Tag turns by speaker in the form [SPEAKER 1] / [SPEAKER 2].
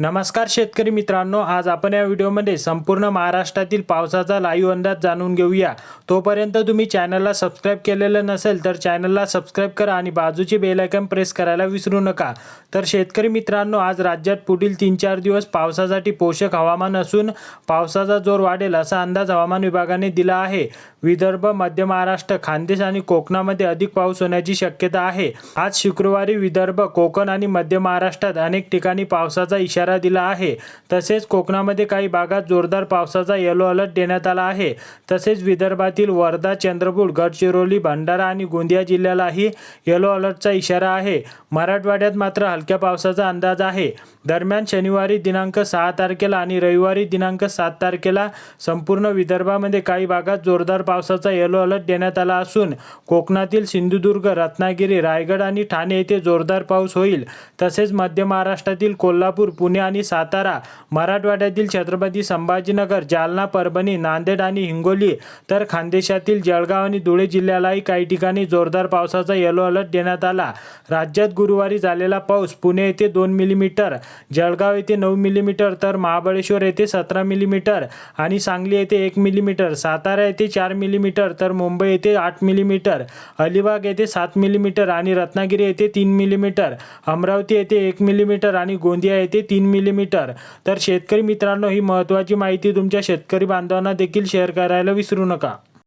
[SPEAKER 1] नमस्कार शेतकरी मित्रांनो आज आपण या व्हिडिओमध्ये संपूर्ण महाराष्ट्रातील पावसाचा लाईव्ह अंदाज जाणून घेऊया. तोपर्यंत तुम्ही चॅनलला सबस्क्राईब केलेलं नसेल तर चॅनलला सबस्क्राईब करा आणि बाजूची बेलायकन प्रेस करायला विसरू नका. तर शेतकरी मित्रांनो आज राज्यात पुढील तीन चार दिवस पावसासाठी पोषक हवामान असून पावसाचा जोर वाढेल असा अंदाज हवामान विभागाने दिला आहे. विदर्भ मध्य महाराष्ट्र खानदेश आणि कोकणामध्ये अधिक पाऊस होण्याची शक्यता आहे. आज शुक्रवारी विदर्भ कोकण आणि मध्य महाराष्ट्रात अनेक ठिकाणी पावसाचा इशारा दिला आहे. तसेच कोकणामध्ये काही भागात जोरदार पावसाचा येलो अलर्ट देण्यात आला आहे. तसेच विदर्भातील वर्धा चंद्रपूर गडचिरोली भंडारा आणि गोंदिया जिल्ह्यालाही येलो अलर्टचा इशारा आहे. मराठवाड्यात मात्र हलक्या पावसाचा अंदाज आहे. दरम्यान शनिवारी दिनांक सहा तारखेला आणि रविवारी दिनांक सात तारखेला संपूर्ण विदर्भामध्ये काही भागात जोरदार पावसाचा येलो अलर्ट देण्यात आला असून कोकणातील सिंधुदुर्ग रत्नागिरी रायगड आणि ठाणे येथे जोरदार पाऊस होईल. तसेच मध्य महाराष्ट्रातील कोल्हापूर पुणे आणि सातारा मराठवाड्यातील छत्रपती संभाजीनगर जालना परभणी नांदेड आणि हिंगोली तर खानदेशातील जळगाव आणि धुळे जिल्ह्यालाही काही ठिकाणी जोरदार पावसाचा येलो अलर्ट देण्यात आला. राज्यात गुरुवारी झालेला पाऊस पुणे येथे दोन मिलीमीटर जळगाव येथे नऊ मिलीमीटर तर महाबळेश्वर येथे सतरा मिलीमीटर आणि सांगली येथे एक मिलीमीटर सातारा येथे चार मिलीमीटर तर मुंबई येथे आठ मिलीमीटर अलिबाग येथे सात मिलीमीटर आणि रत्नागिरी येथे तीन मिलीमीटर अमरावती येथे एक मिलीमीटर आणि गोंदिया येथे तीन मिलीमीटर. तर शेतकरी मित्रांनो ही महत्त्वाची माहिती तुमच्या शेतकरी बांधवांना देखील शेअर करायला विसरू नका.